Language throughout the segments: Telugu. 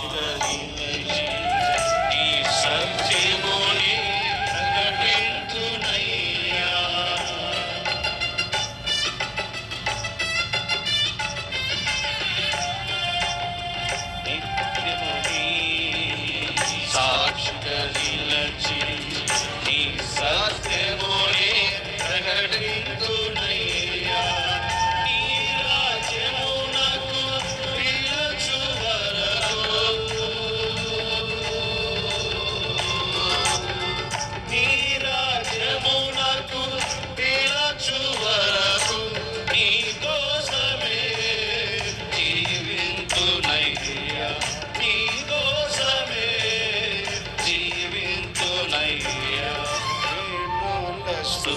To the.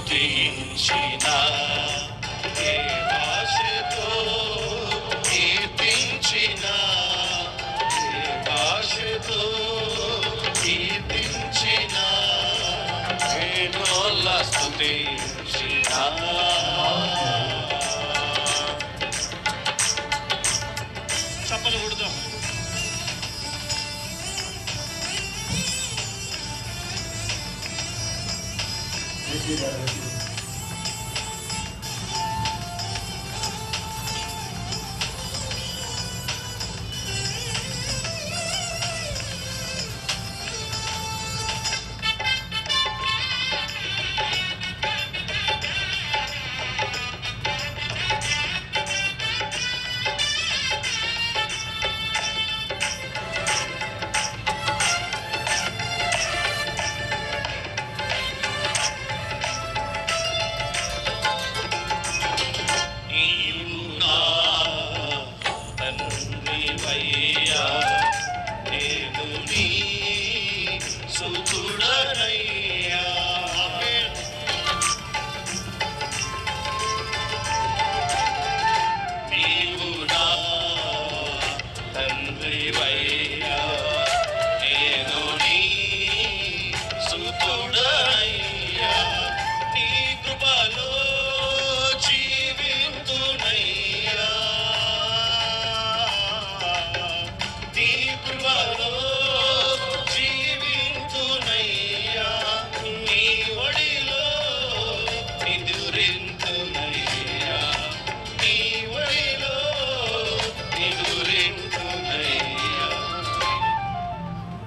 స్తుతించిన ఏ భాషతో కీర్తించిన ఏ భాషతో కీర్తించిన వేణోళ్ళ స్తుతి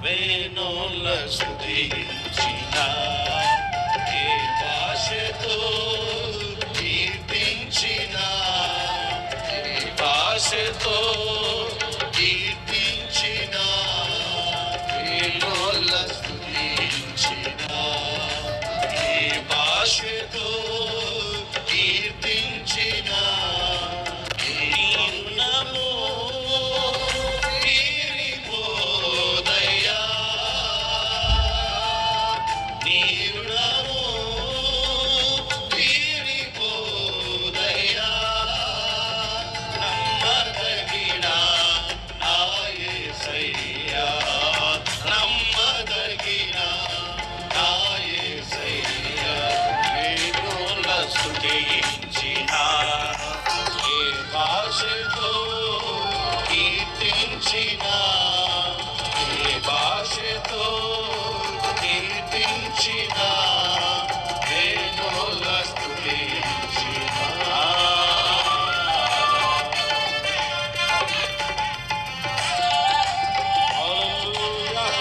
వేణుల సుధించిన ఏ భాషతో కీర్తించిన ఏ